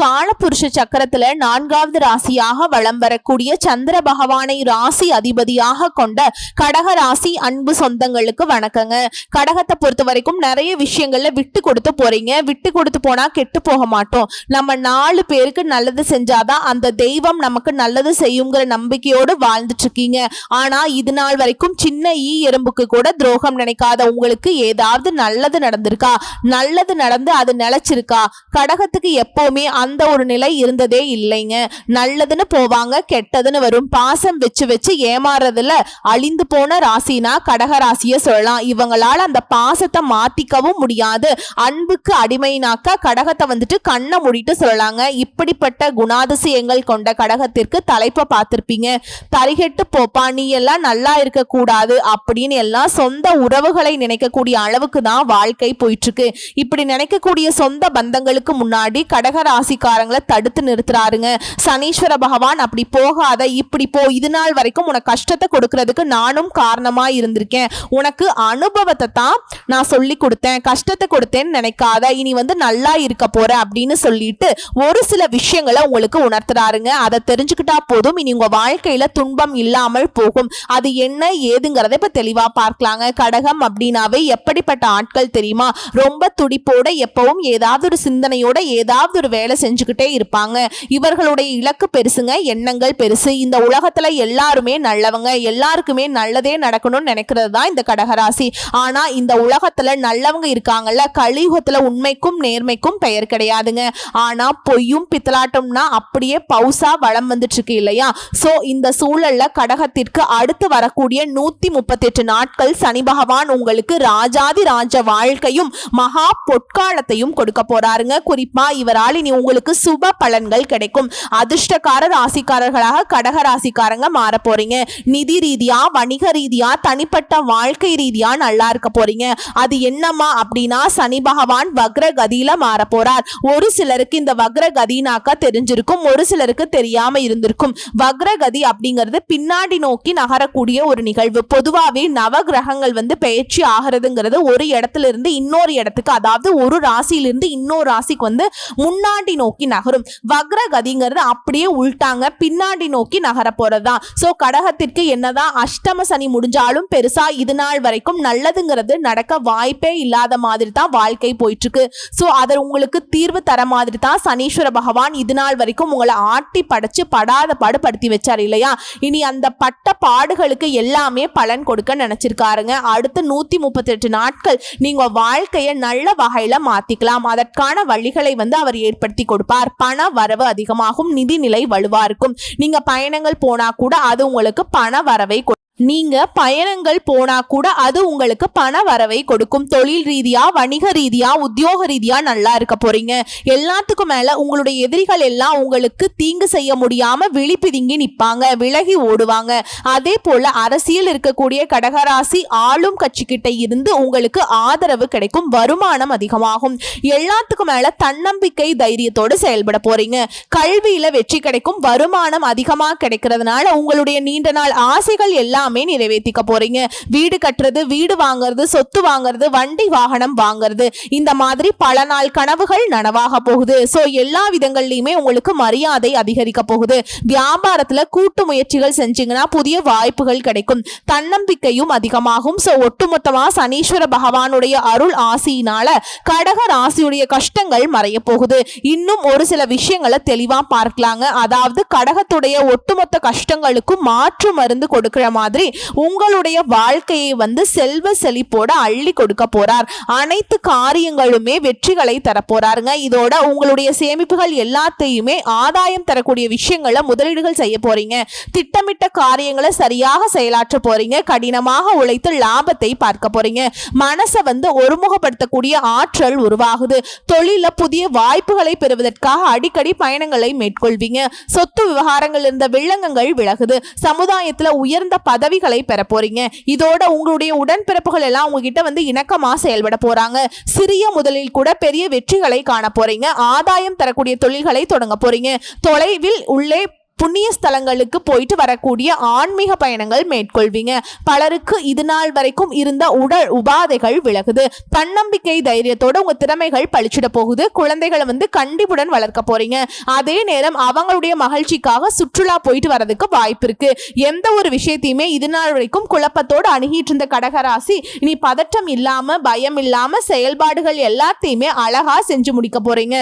காலபுருஷ சக்கரத்துல நான்காவது ராசியாக வலம் வரக்கூடிய சந்திர பகவானை ராசி அதிபதியாக கொண்ட கடக ராசி அன்பு சொந்தங்களுக்கு வணக்கங்க. கடகத்தை பொறுத்த வரைக்கும் நிறைய விஷயங்கள்ல விட்டு கொடுத்து போறீங்க. விட்டு கொடுத்து போனா கெட்டு போக மாட்டோம். நம்ம நாலு பேருக்கு நல்லது செஞ்சாதான் அந்த தெய்வம் நமக்கு நல்லது செய்யுங்கிற நம்பிக்கையோடு வாழ்ந்துட்டு இருக்கீங்க ஆனா இது நாள் வரைக்கும் சின்ன ஈ எறும்புக்கு கூட துரோகம் நினைக்காத உங்களுக்கு ஏதாவது நல்லது நடந்திருக்கா? நல்லது நடந்து அது நிலைச்சிருக்கா? கடகத்துக்கு எப்பவுமே அந்த ஒரு நிலை இருந்ததே இல்லைங்க. நல்லதுன்னு போவாங்க கெட்டதுன்னு வரும். பாசம் வச்சு வச்சு ஏமாறுறதுல அழிந்து போன ராசினா கடக ராசியை சொல்லலாம். இவங்களால அந்த பாசத்தை மாத்திக்கவும் முடியாது. அன்புக்கு அடிமைனாக்க கடகத்தை வந்துட்டு கண்ணை மூடிட்டு சொல்லலாங்க. இப்படிப்பட்ட குணாதிசயங்கள் கொண்ட கடகத்திற்கு தலைப்பை பார்த்திருப்பீங்க. தரிகெட்டு போப்பா நீ எல்லாம் நல்லா இருக்க கூடாது அப்படின்னு எல்லாம் சொந்த உறவுகளை நினைக்கக்கூடிய அளவுக்கு தான் வாழ்க்கை போயிட்டு இருக்கு இப்படி நினைக்கக்கூடிய சொந்த பந்தங்களுக்கு முன்னாடி கடக ராசிக்காரங்களை தடுத்து நிறுத்துறாருங்க. சனீஸ்வர பகவான் அப்படி போகாத இப்படி போ. இது நாள் வரைக்கும் உனக்கு கஷ்டத்தை கொடுக்கறதுக்கு நானும் காரணமா இருந்திருக்கேன். உனக்கு அனுபவத்தை தான் நான் சொல்லி கொடுத்தேன். கஷ்டத்தை கொடுத்தேன்னு நினைக்காத. இனி வந்து நல்லா இருக்க போற அப்படின்னு சொல்லிட்டு ஒரு சில விஷயங்களை உங்களுக்கு உணர்த்துறாருங்க. அதை தெரிஞ்சுக்கிட்டா போதும். இனி உங்க வாழ்க்கையில துன்பம் இல்லாமல் போகும். அது என்ன ஏதுங்கிறத இப்ப தெளிவா பார்க்கலாங்க. கடகம் அப்படின்னாவே எப்படிப்பட்ட ஆட்கள் தெரியுமா? ரொம்ப துடிப்போட எப்பவும் ஏதாவது ஒரு சிந்தனையோட ஏதாவது ஒரு வேலை செஞ்சுக்கிட்டே இருப்பாங்க. இவர்களுடைய இலக்கு பெருசுங்க எண்ணங்கள் பெருசு. இந்த உலகத்துல எல்லாருமே நல்லவங்க எல்லாருக்குமே நல்லதே நடக்கணும்னு நினைக்கிறது தான் இந்த கடகராசி. ஆனா இந்த உலகத்துல நல்லவங்க இருக்காங்கல்ல கலியுகத்துல உண்மைக்கும் நேர்மைக்கும் பெயர் கிடையாதுங்க. ஆனா பொய்யும் பித்தலாட்டம்னா அப்படியே பவுசா வளம் வந்துட்டு இருக்கு இல்லையா? சோ இந்த சூழல்ல கடகத்திற்கு அடுத்து வரக்கூடிய நூத்தி முப்பத்தெட்டு நாட்கள் சனி பகவான் உங்களுக்கு ராஜாதி ராஜ வாழ்க்கையும் மகா பொற்காலத்தையும் கொடுக்க போறாருங்க. குறிப்பா இவரால் இனி உங்களுக்கு சுப பலன்கள் கிடைக்கும். அதிர்ஷ்டக்கார ராசிக்காரர்களாக கடக ராசிக்காரங்க மாற போறீங்க. நிதி ரீதியா வணிக ரீதியா தனிப்பட்ட வாழ்க்கை ரீதியா நல்லா இருக்க போறீங்க. அது என்னம்மா அப்படின்னா சனி பகவான் வக்ர கதியில மாற போறார். ஒரு சிலருக்கு இந்த வக்ர கதினாக்கா தெரிஞ்சிருக்கும் ஒரு சிலருக்கு தெரியாம இருந்திருக்கும். வக்ரகதி அப்படிங்கிறது பின்னாடி நோக்கி நகரக்கூடிய ஒரு நிகழ்வு. பொதுவாகவே நவ கிரகங்கள் வந்து பயிற்சி ஆகிறதுங்கிறது ஒரு இடத்துல இருந்து இன்னொரு இடத்துக்கு அதாவது ஒரு ராசியிலிருந்து இன்னொரு ராசிக்கு வந்து முன்னாடி நோக்கி நகரும். வக்ரகதிங்கிறது அப்படியே உள்டாங்க பின்னாடி நோக்கி நகர போறதுதான். ஸோ கடகத்திற்கு என்னதான் அஷ்டம சனி முடிஞ்சாலும் பெருசா இது நாள் வரைக்கும் நல்லதுங்கிறது நடக்க வாய்ப்பே இல்லாத மாதிரி தான் வாழ்க்கை போயிட்டு இருக்கு ஸோ அதை உங்களுக்கு தீர்வு தர மாதிரி தான் சனீஸ்வர பகவான் இது நாள் வரைக்கும் உங்களை ஆட்டி படைச்சு படாத பாடுபடுத்தி வச்சார் இல்லையா? இனி அந்த பட்ட பாடுகளுக்கு எல்லாமே பலன் கொடுக்க நினைச்சிருக்காருங்க. அடுத்து நூத்தி முப்பத்தி எட்டு நாட்கள் நீங்க வாழ்க்கையை நல்ல வகையில மாத்திக்கலாம். அதற்கான வழிகளை வந்து அவர் ஏற்படுத்தி கொடுப்பார். பண வரவு அதிகமாகும். நிதிநிலை வலுவா இருக்கும். நீங்க பயணங்கள் போனா கூட அது உங்களுக்கு பண வரவை நீங்க பயணங்கள் போனா கூட அது உங்களுக்கு பண வரவை கொடுக்கும். தொழில் ரீதியா வணிக ரீதியா உத்தியோக ரீதியா நல்லா இருக்க போறீங்க. எல்லாத்துக்கும் மேல உங்களுடைய எதிரிகள் எல்லாம் உங்களுக்கு தீங்கு செய்ய முடியாம விழிப்பிதுங்கி நிப்பாங்க விலகி ஓடுவாங்க. அதே போல அரசியல் இருக்கக்கூடிய கடகராசி ஆளும் கட்சி கிட்ட இருந்து உங்களுக்கு ஆதரவு கிடைக்கும் வருமானம் அதிகமாகும். எல்லாத்துக்கும் மேல தன்னம்பிக்கை தைரியத்தோடு செயல்பட போறீங்க. கல்வியில வெற்றி கிடைக்கும் வருமானம் அதிகமா கிடைக்கிறதுனால உங்களுடைய நீண்ட நாள் ஆசைகள் எல்லாம் நிறைவேற்றிக்க போறீங்க. வீடு கட்டுறது வீடு வாங்குறது சொத்து வாங்குறது வண்டி வாகனம் வாங்குறது இந்த மாதிரி பல நாள் கனவுகள் நனவாக போகுது. சோ எல்லா விதங்கள்லயுமே உங்களுக்கு மரியாதை அதிகரிக்க போகுது. வியாபாரத்துல கூட்டு முயற்சிகள் செஞ்சீங்கன்னா புதிய வாய்ப்புகள் கிடைக்கும். தன்னம்பிக்கையும் அதிகமாகும். சோ ஒட்டுமொத்தமா சனீஸ்வர பகவானுடைய அருள் ஆசியினால கடக ராசியுடைய கஷ்டங்கள் மறைய போகுது. இன்னும் ஒரு சில விஷயங்களை தெளிவா பார்க்கலாங்க. அதாவது கடகத்துடைய ஒட்டுமொத்த கஷ்டங்களுக்கும் மாற்று மருந்து கொடுக்கிற மாதிரி மாதிரி உங்களுடைய வாழ்க்கையை வந்து செல்வ செழிப்போட அள்ளி கொடுக்க போறார். அனைத்து காரியங்களுமே வெற்றிகளை தரப்போறாருங்க. இதோட உங்களுடைய சேமிப்புகள் எல்லாத்தையுமே ஆதாயம் தரக்கூடிய விஷயங்களை முதலீடுகள் செய்ய போறீங்க. திட்டமிட்ட காரியங்களை சரியாக செயலாற்ற போறீங்க. கடினமாக உழைத்து லாபத்தை பார்க்க போறீங்க. மனசை வந்து ஒருமுகப்படுத்தக்கூடிய ஆற்றல் உருவாகுது. தொழில புதிய வாய்ப்புகளை பெறுவதற்காக அடிக்கடி பயணங்களை மேற்கொள்வீங்க. சொத்து விவகாரங்கள் இருந்த வில்லங்கங்கள் விலகுது. சமுதாயத்துல உயர்ந்த பதவிகளை பெற போறீங்க. இதோட உங்களுடைய உடன்பிறப்புகள் எல்லாம் உங்ககிட்ட வந்து இணக்கமா செயல்பட போறாங்க. சிறிய முதலில் கூட பெரிய வெற்றிகளை காண போறீங்க. ஆதாயம் தரக்கூடிய தொழில்களை தொடங்க போறீங்க. தொலைவில் உள்ளே புண்ணிய ஸ்தலங்களுக்கு போயிட்டு வரக்கூடிய ஆன்மீக பயணங்கள் மேற்கொள்வீங்க. பலருக்கு இது நாள் வரைக்கும் இருந்த உடல் உபாதைகள் விலகுது. தன்னம்பிக்கை தைரியத்தோட உங்க திறமைகள் பழிச்சிட போகுது. குழந்தைகளை வந்து கண்டிப்புடன் வளர்க்க போறீங்க. அதே நேரம் அவங்களுடைய மகிழ்ச்சிக்காக சுற்றுலா போயிட்டு வரதுக்கு வாய்ப்பு இருக்கு. எந்த ஒரு விஷயத்தையுமே இது நாள் வரைக்கும் குழப்பத்தோடு அணுகிட்டு இருந்த கடகராசி இனி பதட்டம் இல்லாம பயம் இல்லாம செயல்பாடுகள் எல்லாத்தையுமே அழகா செஞ்சு முடிக்க போறீங்க.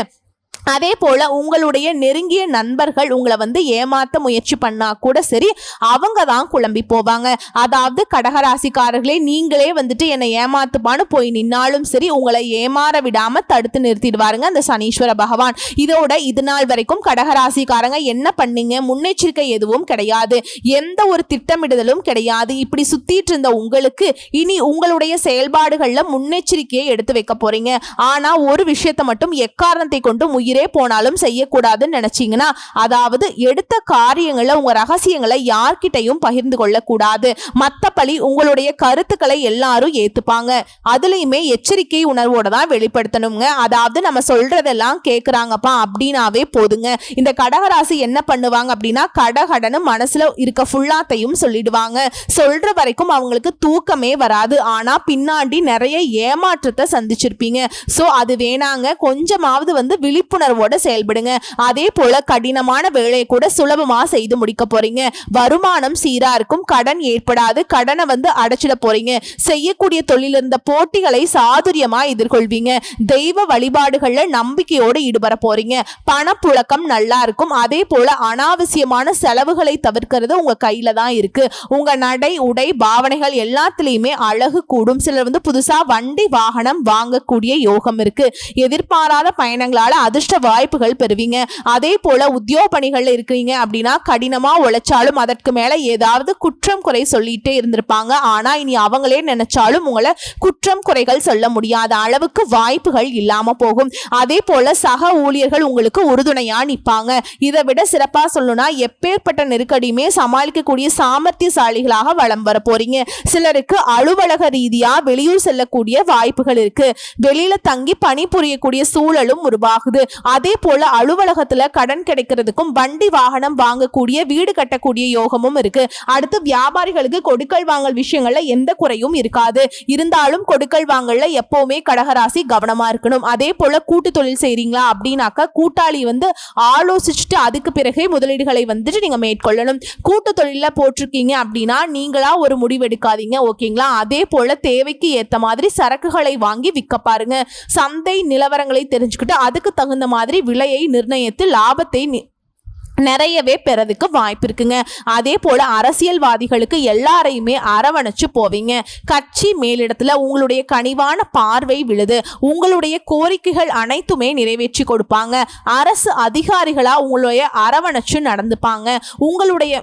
அதே போல் உங்களுடைய நெருங்கிய நண்பர்கள் உங்களை வந்து ஏமாற்ற முயற்சி பண்ணா கூட சரி அவங்க தான் குழம்பி போவாங்க. அதாவது கடகராசிக்காரர்களே நீங்களே வந்துட்டு என்னை ஏமாத்துப்பான்னு போய் நின்னாலும் சரி உங்களை ஏமாற விடாம தடுத்து நிறுத்திடுவாருங்க அந்த சனீஸ்வர பகவான். இதோட இது நாள் வரைக்கும் கடகராசிக்காரங்க என்ன பண்ணீங்க? முன்னெச்சரிக்கை எதுவும் கிடையாது. எந்த ஒரு திட்டமிடுதலும் கிடையாது. இப்படி சுத்திட்டு இருந்த உங்களுக்கு இனி உங்களுடைய செயல்பாடுகளில் முன்னெச்சரிக்கையை எடுத்து வைக்க போறீங்க. ஆனா ஒரு விஷயத்தை மட்டும் எக்காரணத்தை கொண்டு உயிரே போனாலும் செய்யக்கூடாதுன்னு நினைச்சீங்கன்னா அதாவது எடுத்த காரியங்களை உங்க ரகசியங்களை யார்கிட்டையும் பகிர்ந்து கொள்ளக்கூடாது. மற்றபடி உங்களுடைய கருத்துக்களை எல்லாரும் ஏத்துப்பாங்க. அதுலயுமே எச்சரிக்கை உணர்வோட தான் வெளிப்படுத்தணுங்க. அதாவது நம்ம சொல்றதெல்லாம் கேட்குறாங்கப்பா அப்படின்னாவே போதுங்க. இந்த கடகராசி என்ன பண்ணுவாங்க அப்படின்னா கடகடனு மனசுல இருக்க ஃபுல்லாத்தையும் சொல்லிடுவாங்க. சொல்ற வரைக்கும் அவங்களுக்கு தூக்கமே வராது. ஆனா பின்னாடி நிறைய ஏமாற்றத்தை சந்திச்சிருப்பீங்க. ஸோ அது வேணாங்க. கொஞ்சமாவது வந்து விழிப்புணர்வு விழிப்புணர்வோட செயல்படுங்க. அதே போல கடினமான வேலையை கூட சுலபமா செய்து முடிக்க போறீங்க. வருமானம் சீரா இருக்கும் கடன் ஏற்படாது. கடனை வந்து அடைச்சிட போறீங்க. செய்யக்கூடிய தொழில் இருந்த போட்டிகளை சாதுரியமா எதிர்கொள்வீங்க. தெய்வ வழிபாடுகள்ல நம்பிக்கையோடு ஈடுபட போறீங்க. பணப்புழக்கம் நல்லா இருக்கும் அதே போல அனாவசியமான செலவுகளை தவிர்க்கிறது உங்க கையில தான் இருக்கு. உங்க நடை உடை பாவனைகள் எல்லாத்துலயுமே அழகு கூடும். சிலர் வந்து புதுசா வண்டி வாகனம் வாங்கக்கூடிய யோகம் இருக்கு. எதிர்பாராத பயணங்களால அதிர்ஷ்ட வாய்ப்புகள் பெறுவீங்க. அதே போல உத்தியோக பணிகள்ல இருக்கிறீங்க அப்படின்னா கடினமா உழைச்சாலும் அதற்கு மேல ஏதாவது குற்றம் குறை சொல்லிட்டே இருந்திருப்பாங்க. ஆனா இனி அவங்களே நினைச்சாலும் உங்களை குற்றம் குறைகள் சொல்ல முடியாத அளவுக்கு வாய்ப்புகள் இல்லாம போகும். அதே போல சக ஊழியர்கள் உங்களுக்கு உறுதுணையா நிற்பாங்க இதை விட சிறப்பா சொல்லணும்னா எப்பேற்பட்ட நெருக்கடியுமே சமாளிக்கக்கூடிய சாமர்த்தியசாலிகளாக வலம் வர போறீங்க. சிலருக்கு அலுவலக ரீதியா வெளியூர் செல்லக்கூடிய வாய்ப்புகள் இருக்கு. வெளியில தங்கி பணிபுரியக்கூடிய சூழலும் உருவாகுது. அதே போல அலுவலகத்துல கடன் கிடைக்கிறதுக்கும் வண்டி வாகனம் வாங்கக்கூடிய வீடு கட்டக்கூடிய யோகமும் இருக்கு. அடுத்து வியாபாரிகளுக்கு கொடுக்கல் வாங்கல் விஷயங்கள்ல எந்த குறையும் இருக்காது. இருந்தாலும் கொடுக்கல் வாங்கல்ல எப்பவுமே கடகராசி கவனமா இருக்கணும். அதே போல கூட்டு தொழில் செய்றீங்களா அப்படின்னாக்கா கூட்டாளி வந்து ஆலோசிச்சுட்டு அதுக்கு பிறகே முதலீடுகளை வந்துட்டு நீங்க மேற்கொள்ளணும். கூட்டு தொழில போட்டிருக்கீங்க அப்படின்னா நீங்களா ஒரு முடிவு எடுக்காதீங்க ஓகேங்களா? அதே போல தேவைக்கு ஏத்த மாதிரி சரக்குகளை வாங்கி விற்க பாருங்க. சந்தை நிலவரங்களை தெரிஞ்சுக்கிட்டு அதுக்கு தகுந்த மாதிரி விலையை நிர்ணயித்து லாபத்தை நி- நிறையவே பெறதுக்கு வாய்ப்பு இருக்குங்க. அதே போல அரசியல்வாதிகளுக்கு எல்லாரையுமே அரவணைச்சு போவீங்க. கட்சி மேலிடத்துல உங்களுடைய கனிவான பார்வை விழுது. உங்களுடைய கோரிக்கைகள் அனைத்துமே நிறைவேற்றி கொடுப்பாங்க. அரசு அதிகாரிகளா உங்களுடைய அரவணைச்சு நடந்துப்பாங்க. உங்களுடைய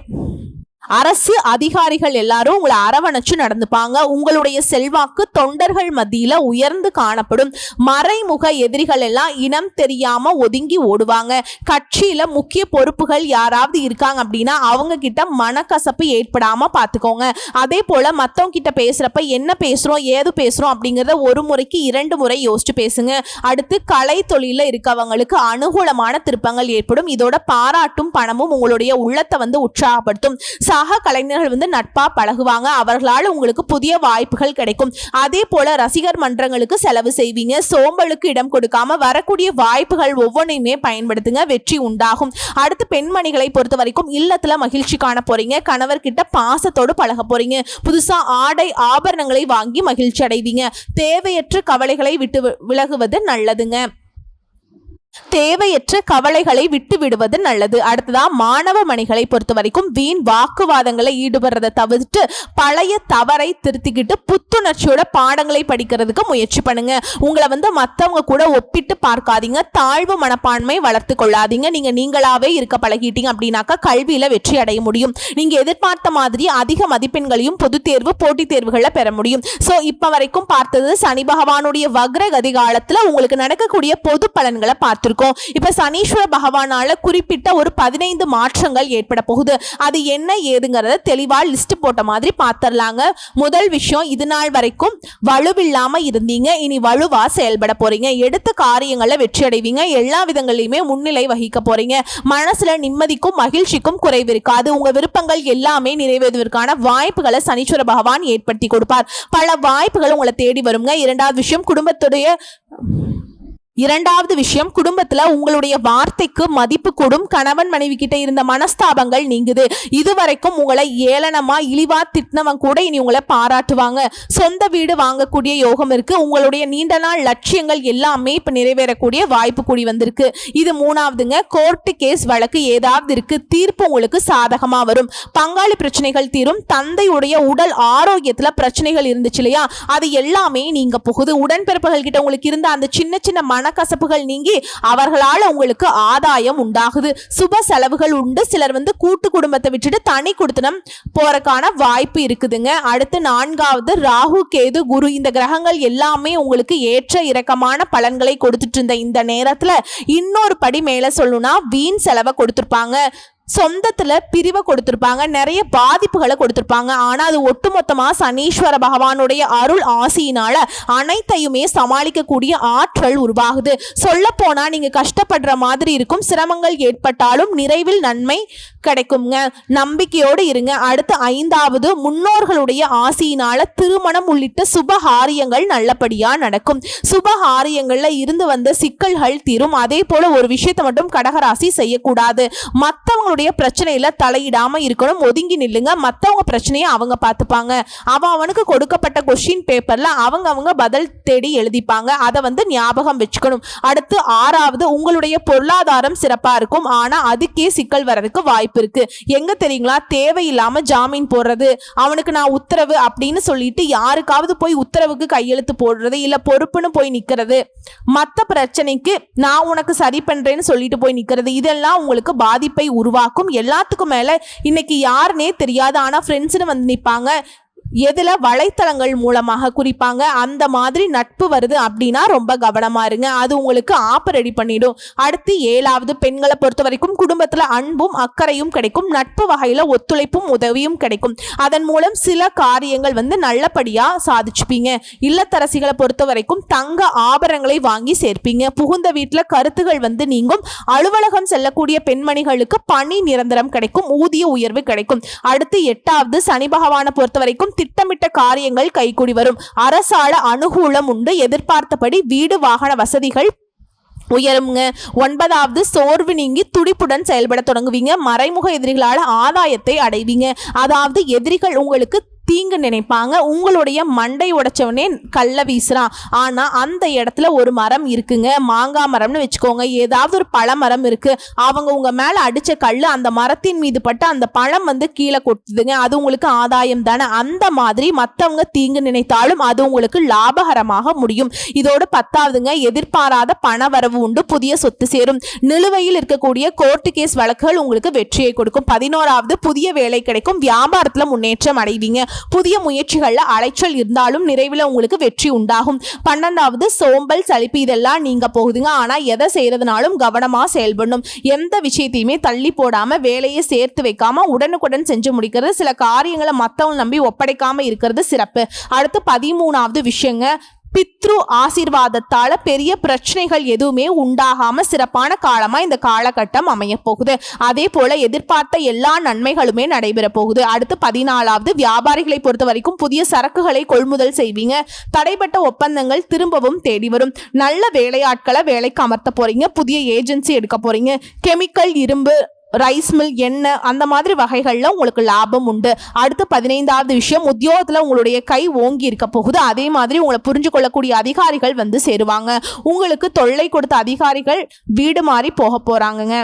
அரசு அதிகாரிகள் எல்லாரும் உங்களை அரவணைச்சு நடந்துப்பாங்க. உங்களுடைய செல்வாக்கு தொண்டர்கள் மத்தியில உயர்ந்து காணப்படும். மறைமுக எதிரிகள் எல்லாம் இனம் தெரியாம ஒதுங்கி ஓடுவாங்க. கட்சியில முக்கிய பொறுப்புகள் யாராவது இருக்காங்க அப்படின்னா அவங்க கிட்ட மனக்கசப்பு ஏற்படாம பாத்துக்கோங்க. அதே போல மத்தவங்க கிட்ட பேசுறப்ப என்ன பேசுறோம் ஏது பேசுறோம் அப்படிங்கறத ஒரு முறைக்கு இரண்டு முறை யோசிச்சு பேசுங்க. அடுத்து கலை தொழில இருக்கவங்களுக்கு அனுகூலமான திருப்பங்கள் ஏற்படும். இதோட பாராட்டும் பணமும் உங்களுடைய உள்ளத்தை வந்து உற்சாகப்படுத்தும். சக கலைஞர்கள் வந்து நட்பா பழகுவாங்க. அவர்களால் உங்களுக்கு புதிய வாய்ப்புகள் கிடைக்கும். அதே போல ரசிகர் மன்றங்களுக்கு செலவு செய்வீங்க. சோம்பலுக்கு இடம் கொடுக்காம வரக்கூடிய வாய்ப்புகள் ஒவ்வொன்றையுமே பயன்படுத்துங்க. வெற்றி உண்டாகும். அடுத்து பெண்மணிகளை பொறுத்த வரைக்கும் இல்லத்துல மகிழ்ச்சி காண போறீங்க. கணவர்கிட்ட பாசத்தோடு பழக போறீங்க. புதுசா ஆடை ஆபரணங்களை வாங்கி மகிழ்ச்சி அடைவீங்க. தேவையற்ற கவலைகளை விட்டு விலகுவது நல்லதுங்க. தேவையற்ற கவலைகளை விட்டு விடுவது நல்லது. அடுத்ததா மாணவ மணிகளை பொறுத்த வரைக்கும் வீண் வாக்குவாதங்களை ஈடுபடுறதை தவிர்த்து பழைய தவறை திருத்திக்கிட்டு புத்துணர்ச்சியோட பாடங்களை படிக்கிறதுக்கு முயற்சி பண்ணுங்க. உங்களை வந்து மற்றவங்க கூட ஒப்பிட்டு பார்க்காதீங்க. தாழ்வு மனப்பான்மை வளர்த்து கொள்ளாதீங்க. நீங்க நீங்களாவே இருக்க பழகிட்டீங்க அப்படின்னாக்கா கல்வியில வெற்றி அடைய முடியும். நீங்க எதிர்பார்த்த மாதிரி அதிக மதிப்பெண்களையும் பொதுத் தேர்வு போட்டித் தேர்வுகளில் பெற முடியும். ஸோ இப்போ வரைக்கும் பார்த்தது சனி பகவானுடைய வக்ரகதி காலத்தில் உங்களுக்கு நடக்கக்கூடிய பொது பலன்களை பார்த்து பார்த்துருக்கோம். இப்போ சனீஸ்வர பகவானால குறிப்பிட்ட ஒரு பதினைந்து மாற்றங்கள் ஏற்பட போகுது. அது என்ன ஏதுங்கிறத தெளிவாக லிஸ்ட் போட்ட மாதிரி பார்த்துடலாங்க முதல் விஷயம் இது நாள் வரைக்கும் வலுவில்லாமல் இருந்தீங்க. இனி வலுவாக செயல்பட போகிறீங்க எடுத்த காரியங்களை வெற்றி அடைவீங்க. எல்லா விதங்களையுமே முன்னிலை வகிக்க போகிறீங்க மனசில் நிம்மதிக்கும் மகிழ்ச்சிக்கும் குறைவு இருக்காது. உங்கள் விருப்பங்கள் எல்லாமே நிறைவேறுவதற்கான வாய்ப்புகளை சனீஸ்வர பகவான் ஏற்படுத்தி கொடுப்பார். பல வாய்ப்புகள் உங்களை தேடி வருங்க. இரண்டாவது விஷயம் குடும்பத்துடைய இரண்டாவது விஷயம் குடும்பத்துல உங்களுடைய வார்த்தைக்கு மதிப்பு கூடும் கணவன் மனைவி கிட்ட இருந்த மனஸ்தாபங்கள் நீங்குது. இதுவரைக்கும் உங்களை ஏளனமா இழிவா திட்டினவன் கூட இனி உங்களை பாராட்டுவாங்க. சொந்த வீடு வாங்கக்கூடிய யோகம் இருக்கு. உங்களுடைய நீண்ட நாள் லட்சியங்கள் எல்லாமே இப்ப நிறைவேறக்கூடிய வாய்ப்பு கூடி வந்திருக்கு. இது மூணாவதுங்க கோர்ட்டு கேஸ் வழக்கு ஏதாவது இருக்கு. தீர்ப்பு உங்களுக்கு சாதகமா வரும். பங்காளி பிரச்சனைகள் தீரும். தந்தையுடைய உடல் ஆரோக்கியத்துல பிரச்சனைகள் இருந்துச்சு இல்லையா? அது எல்லாமே நீங்க போகுது. உடன்பிறப்புகள் கிட்ட உங்களுக்கு இருந்த அந்த சின்ன சின்ன மனக்கசப்புகள் நீங்கி அவர்களால் உங்களுக்கு ஆதாயம் உண்டாகுது. சுப செலவுகள் உண்டு. சிலர் வந்து கூட்டு குடும்பத்தை விட்டுட்டு தனி குடுத்தனம் போறக்கான வாய்ப்பு இருக்குதுங்க. அடுத்து நான்காவது ராகு கேது குரு இந்த கிரகங்கள் எல்லாமே உங்களுக்கு ஏற்ற இறக்கமான பலன்களை கொடுத்துட்டு இருந்த இந்த நேரத்துல இன்னொரு படி மேல சொல்லணும்னா வீண் செலவை கொடுத்துருப்பாங்க. சொந்தத்தில் பிரிவை கொடுத்துருப்பாங்க. நிறைய பாதிப்புகளை கொடுத்துருப்பாங்க. ஆனால் அது ஒட்டுமொத்தமாக சனீஸ்வர பகவானுடைய அருள் ஆசியினால் அனைத்தையுமே சமாளிக்கக்கூடிய ஆற்றல் உருவாகுது. சொல்லப்போனால் நீங்கள் கஷ்டப்படுற மாதிரி இருக்கும். சிரமங்கள் ஏற்பட்டாலும் நிறைவில் நன்மை கிடைக்குங்க. நம்பிக்கையோடு இருங்க. அடுத்து ஐந்தாவது முன்னோர்களுடைய ஆசியினால் திருமணம் உள்ளிட்ட சுபகாரியங்கள் நல்லபடியாக நடக்கும். சுபகாரியங்களில் இருந்து வந்த சிக்கல்கள் தீரும். அதே போல் ஒரு விஷயத்தை மட்டும் கடகராசி செய்யக்கூடாது. மற்றவங்களுடைய பிரச்சனையில தலையிடாம இருக்கணும் ஒதுங்கி நில்லுங்க. மற்றவங்க பிரச்சனையை அவங்க பார்த்துப்பாங்க. அவன் அவனுக்கு கொடுக்கப்பட்ட கொஸ்டின் பேப்பர்ல அவங்க அவங்க பதில் தேடி எழுதிப்பாங்க. அதை வந்து ஞாபகம் வச்சுக்கணும். அடுத்து ஆறாவது உங்களுடைய பொருளாதாரம் சிறப்பா இருக்கும். ஆனா அதுக்கே சிக்கல் வர்றதுக்கு வாய்ப்பு இருக்கு. எங்க தெரியுங்களா? தேவையில்லாம ஜாமீன் போடுறது. அவனுக்கு நான் உத்தரவு அப்படின்னு சொல்லிட்டு யாருக்காவது போய் உத்தரவுக்கு கையெழுத்து போடுறது இல்ல பொறுப்புன்னு போய் நிக்கிறது. மத்த பிரச்சனைக்கு நான் உனக்கு சரி பண்றேன்னு சொல்லிட்டு போய் நிற்கிறது இதெல்லாம் உங்களுக்கு பாதிப்பை உருவாக்கும். எல்லாத்துக்கும் மேல இன்னைக்கு யாருனே தெரியாது. ஆனா ஃப்ரெண்ட்ஸ்னு வந்து நிப்பாங்க. எதில் வலைத்தளங்கள் மூலமாக குறிப்பாங்க அந்த மாதிரி நட்பு வருது அப்படின்னா ரொம்ப கவனமா இருங்க. அது உங்களுக்கு ஆப்பு ரெடி பண்ணிடும். அடுத்து ஏழாவது பெண்களை பொறுத்த வரைக்கும் குடும்பத்தில் அன்பும் அக்கறையும் கிடைக்கும் நட்பு வகையில் ஒத்துழைப்பும் உதவியும் கிடைக்கும். அதன் மூலம் சில காரியங்கள் வந்து நல்லபடியாக சாதிச்சுப்பீங்க. இல்லத்தரசிகளை பொறுத்த வரைக்கும் தங்க ஆபரணங்களை வாங்கி சேர்ப்பீங்க. புகுந்த வீட்டில் கருத்துகள் வந்து நீங்கும். அலுவலகம் செல்லக்கூடிய பெண்மணிகளுக்கு பணி நிரந்தரம் கிடைக்கும் ஊதிய உயர்வு கிடைக்கும். அடுத்து எட்டாவது சனி பகவானை பொறுத்த வரைக்கும் திட்டமிட்ட காரியங்கள் கைகூடி வரும். அரசால அனுகூலம் உண்டு. எதிர்பார்த்தபடி வீடு வாகன வசதிகள் உயருங்க. ஒன்பதாவது சோர்வு நீங்கி துடிப்புடன் செயல்பட தொடங்குவீங்க. மறைமுக எதிரிகளால் ஆதாயத்தை அடைவீங்க. அதாவது எதிரிகள் உங்களுக்கு தீங்கு நினைப்பாங்க. உங்களுடைய மண்டை உடைச்சவனே கல்லை வீசுறான். ஆனா அந்த இடத்துல ஒரு மரம் இருக்குங்க. மாங்காய் மரம்னு வச்சுக்கோங்க. ஏதாவது ஒரு பழமரம் இருக்கு. அவங்க உங்க மேல அடிச்ச கல் அந்த மரத்தின் மீது பட்டு அந்த பழம் வந்து கீழே கொட்டுதுங்க. அது உங்களுக்கு ஆதாயம் தானே? அந்த மாதிரி மற்றவங்க தீங்கு நினைத்தாலும் அது உங்களுக்கு லாபகரமாக முடியும். இதோடு பத்தாவதுங்க எதிர்பாராத பண வரவு உண்டு. புதிய சொத்து சேரும். நிலுவையில் இருக்கக்கூடிய கோர்ட்டு கேஸ் வழக்குகள் உங்களுக்கு வெற்றியை கொடுக்கும். பதினோராவது புதிய வேலை கிடைக்கும். வியாபாரத்தில் முன்னேற்றம் அடைவீங்க. புதிய முயற்சிகள்ல அலைச்சல் இருந்தாலும் நிறைவில் உங்களுக்கு வெற்றி உண்டாகும். பன்னெண்டாவது சோம்பல் சலிப்பு இதெல்லாம் நீங்க போகுதுங்க. ஆனா எதை செய்யறதுனாலும் கவனமா செயல்படணும். எந்த விஷயத்தையுமே தள்ளி போடாம வேலையை சேர்த்து வைக்காம உடனுக்குடன் செஞ்சு முடிக்கிறது. சில காரியங்களை மத்தவங்க நம்பி ஒப்படைக்காம இருக்கிறது சிறப்பு. அடுத்து பதிமூணாவது விஷயங்க பித்ரு ஆசீர்வாதத்தால பெரிய பிரச்சனைகள் எதுவுமே உண்டாகாம சிறப்பான காலமா இந்த காலகட்டம் அமைய போகுது அதே போல எதிர்பார்த்த எல்லா நன்மைகளுமே நடைபெற போகுது. அடுத்து பதினாலாவது வியாபாரிகளை பொறுத்த வரைக்கும் புதிய சரக்குகளை கொள்முதல் செய்வீங்க. தடைப்பட்ட ஒப்பந்தங்கள் திரும்பவும் தேடி வரும். நல்ல வேலையாட்களை வேலைக்கு அமர்த்த போறீங்க. புதிய ஏஜென்சி எடுக்க போறீங்க. கெமிக்கல் இரும்பு ரைஸ் மில் எண்ணெய் அந்த மாதிரி வகைகளில் உங்களுக்கு லாபம் உண்டு. அடுத்து பதினைந்தாவது விஷயம் உத்தியோகத்தில் உங்களுடைய கை ஓங்கி இருக்க போகுது. அதே மாதிரி உங்களை புரிஞ்சு கொள்ளக்கூடிய அதிகாரிகள் வந்து சேருவாங்க. உங்களுக்கு தொல்லை கொடுத்த அதிகாரிகள் வீடு மாறி போக போகிறாங்கங்க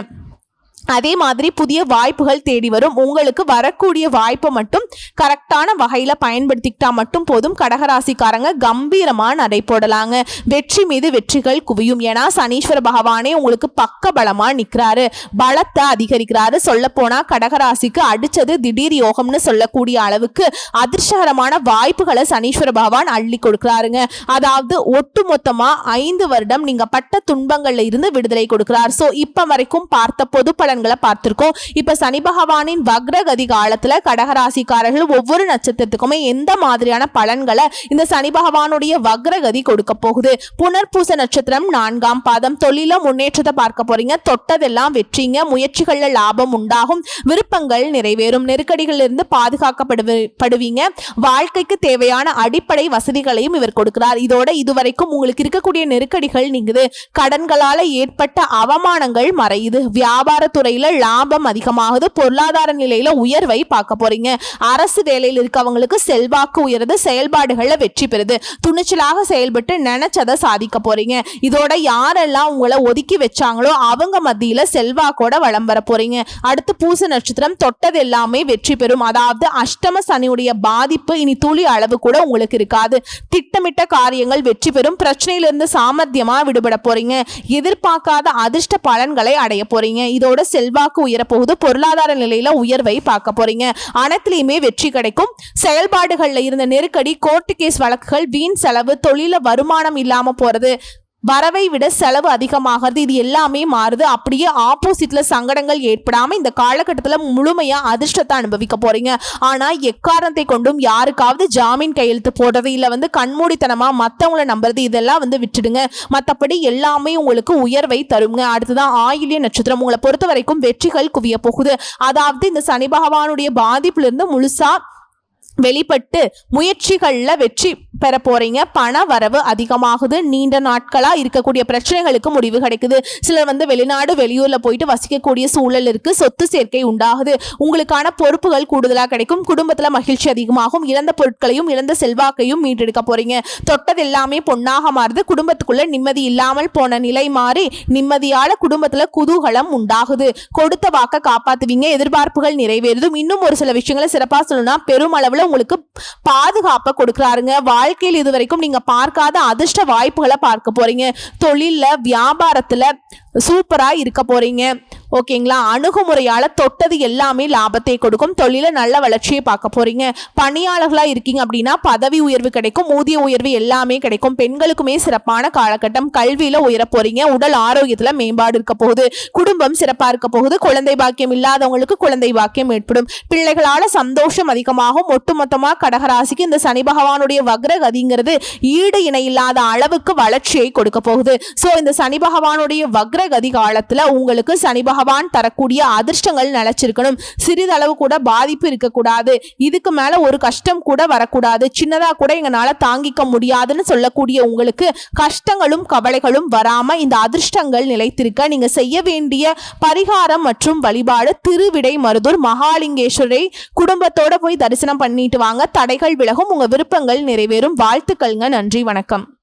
அதே மாதிரி புதிய வாய்ப்புகள் தேடி வரும். உங்களுக்கு வரக்கூடிய வாய்ப்பை மட்டும் கரெக்டான வகையில் பயன்படுத்திக்கிட்டா மட்டும் போதும். கடகராசிக்காரங்க கம்பீரமாக நடை போடலாங்க. வெற்றி மீது வெற்றிகள் குவியும். ஏன்னா சனீஸ்வர பகவானே உங்களுக்கு பக்க பலமாக நிற்கிறாரு பலத்தை அதிகரிக்கிறாரு. சொல்லப்போனால் கடகராசிக்கு அடித்தது திடீர் யோகம்னு சொல்லக்கூடிய அளவுக்கு அதிர்ஷ்டகரமான வாய்ப்புகளை சனீஸ்வர பகவான் அள்ளி கொடுக்குறாருங்க. அதாவது ஒட்டுமொத்தமாக ஐந்து வருடம் நீங்கள் பட்ட துன்பங்கள்ல இருந்து விடுதலை கொடுக்கிறார். ஸோ இப்போ வரைக்கும் பார்த்த பொது பலன்களை பார்த்துருக்கோம். இப்போ சனி பகவானின் வக்ரகதி காலத்தில் கடகராசிக்காரர்கள் ஒவ்வொரு நட்சத்திரத்துக்குமே எந்த மாதிரியான பலன்களை இந்த சனி பகவானுடைய வக்ரகதி கொடுக்க போகுது? புனர்பூச நட்சத்திரம் நான்காம் பாதம். தொழில முன்னேற்றத்தை பார்க்க போறீங்க. தொட்டதெல்லாம் வெற்றிங்க. முயற்சிகளில் லாபம் உண்டாகும். விருப்பங்கள் நிறைவேறும். நெருக்கடிகளில் இருந்து பாதுகாக்கப்படுவீங்க வாழ்க்கைக்கு தேவையான அடிப்படை வசதிகளையும் இவர் கொடுக்கிறார். இதோட இதுவரைக்கும் உங்களுக்கு இருக்கக்கூடிய நெருக்கடிகள் நீங்குது. கடன்களால ஏற்பட்ட அவமானங்கள் மறையுது. வியாபாரத்துறை வியாபாரத்துறையில லாபம் அதிகமாகுது. பொருளாதார நிலையில உயர்வை பார்க்க போறீங்க. அரசு வேலையில் இருக்கவங்களுக்கு செல்வாக்கு உயருது செயல்பாடுகள்ல வெற்றி பெறுது. துணிச்சலாக செயல்பட்டு நினைச்சதை சாதிக்க போறீங்க. இதோட யாரெல்லாம் உங்களை ஒதுக்கி வச்சாங்களோ அவங்க மத்தியில செல்வாக்கோட வளம் வர போறீங்க. அடுத்து பூச நட்சத்திரம் தொட்டது எல்லாமே வெற்றி பெறும். அதாவது அஷ்டம சனியுடைய பாதிப்பு இனி துளி அளவு கூட உங்களுக்கு இருக்காது. திட்டமிட்ட காரியங்கள் வெற்றி பெறும். பிரச்சனையிலிருந்து சாமர்த்தியமா விடுபட போறீங்க. எதிர்பார்க்காத அதிர்ஷ்ட பலன்களை அடைய போறீங்க. இதோட செல்வாக்கு உயரப்போகுது. பொருளாதார நிலையில உயர்வை பார்க்க போறீங்க. அனைத்துலயுமே வெற்றி கிடைக்கும். செயல்பாடுகள்ல இருந்த நெருக்கடி கோர்ட்டு கேஸ் வழக்குகள் வீண் செலவு தொழில வருமானம் இல்லாம போறது வரவை விட செலவு அதிகமாகிறது. இது எல்லாமே மாறுது. அப்படியே ஆப்போசிட்ல சங்கடங்கள் ஏற்படாம இந்த காலகட்டத்தில் முழுமையா அதிர்ஷ்டத்தை அனுபவிக்க போறீங்க. ஆனா எக்காரணத்தை கொண்டும் யாருக்காவது ஜாமீன் கையெழுத்து போடுறது இல்லை. வந்து கண்மூடித்தனமா மற்றவங்கள நம்புறது இதெல்லாம் வந்து விட்டுடுங்க. மற்றபடி எல்லாமே உங்களுக்கு உயர்வை தருங்க. அடுத்ததான் ஆயிலிய நட்சத்திரம் உங்களை பொறுத்த வரைக்கும் வெற்றிகள் குவிய போகுது. அதாவது இந்த சனி பகவானுடைய பாதிப்புலேருந்து முழுசாக முழுசா வெளிப்பட்டு முயற்சிகளில் வெற்றி பெற போறீங்க. பண வரவு அதிகமாகுது. நீண்ட நாட்களா இருக்கக்கூடிய பிரச்சனைகளுக்கு முடிவு கிடைக்குது. சிலர் வந்து வெளிநாடு வெளியூர்ல போயிட்டு வசிக்கக்கூடிய சூழல் இருக்கு. சொத்து சேர்க்கை உண்டாகுது. உங்களுக்கான பொறுப்புகள் கூடுதலாக கிடைக்கும். குடும்பத்துல மகிழ்ச்சி அதிகமாகும். இழந்த பொருட்களையும் இழந்த செல்வாக்கையும் மீட்டெடுக்க போறீங்க. தொட்டது எல்லாமே பொன்னாக மாறுது. குடும்பத்துக்குள்ள நிம்மதி இல்லாமல் போன நிலை மாறி நிம்மதியால குடும்பத்துல குதூகலம் உண்டாகுது. கொடுத்த வாக்க காப்பாத்துவீங்க. எதிர்பார்ப்புகள் நிறைவேறுதும் இன்னும் ஒரு சில விஷயங்களை சிறப்பாக சொல்லணும்னா பெருமளவுல உங்களுக்கு பாதுகாப்பை கொடுக்குறாருங்க. வாழ்க்கையில் இது வரைக்கும் நீங்கள் பார்க்காத அதிர்ஷ்ட வாய்ப்புகளை பார்க்க போறீங்க. தொழிலில் வியாபாரத்தில் சூப்பராக இருக்க போகிறீங்க ஓகேங்களா? அணுகுமுறையால் தொட்டது எல்லாமே லாபத்தை கொடுக்கும். தொழிலில் நல்ல வளர்ச்சியை பார்க்க போகிறீங்க பணியாளர்களாக இருக்கீங்க அப்படின்னா பதவி உயர்வு கிடைக்கும். ஊதிய உயர்வு எல்லாமே கிடைக்கும். பெண்களுக்குமே சிறப்பான காலகட்டம். கல்வியில் உயர போகிறீங்க உடல் ஆரோக்கியத்தில் மேம்பாடு இருக்க போகுது. குடும்பம் சிறப்பாக இருக்க போகுது. குழந்தை பாக்கியம் இல்லாதவங்களுக்கு குழந்தை பாக்கியம் ஏற்படும். பிள்ளைகளால் சந்தோஷம் அதிகமாகும். ஒட்டுமொத்தமாக கடகராசிக்கு இந்த சனி பகவானுடைய வக்ரகதிங்கிறது ஈடு இணை இல்லாத அளவுக்கு வளர்ச்சியை கொடுக்க போகுது. ஸோ இந்த சனி பகவானுடைய வக்ரகதி காலத்துல உங்களுக்கு சனி பகவான் தரக்கூடிய அதிர்ஷ்டங்கள் நினைச்சிருக்கணும் சிறிதளவு கூட பாதிப்பு இருக்கக்கூடாது. இதுக்கு மேல ஒரு கஷ்டம் கூட வரக்கூடாது. சின்னதா கூட எங்களால தாங்கிக்க முடியாதுன்னு சொல்லக்கூடிய உங்களுக்கு கஷ்டங்களும் கவலைகளும் வராம இந்த அதிர்ஷ்டங்கள் நிலைத்திருக்க நீங்க செய்ய வேண்டிய பரிகாரம் மற்றும் வழிபாடு திருவிடை மருதூர் மகாலிங்கேஸ்வரை குடும்பத்தோட போய் தரிசனம் பண்ணிட்டு வாங்க. தடைகள் விலகும். உங்க விருப்பங்கள் நிறைவேறும். வாழ்த்துக்கள்ங்க. நன்றி. வணக்கம்.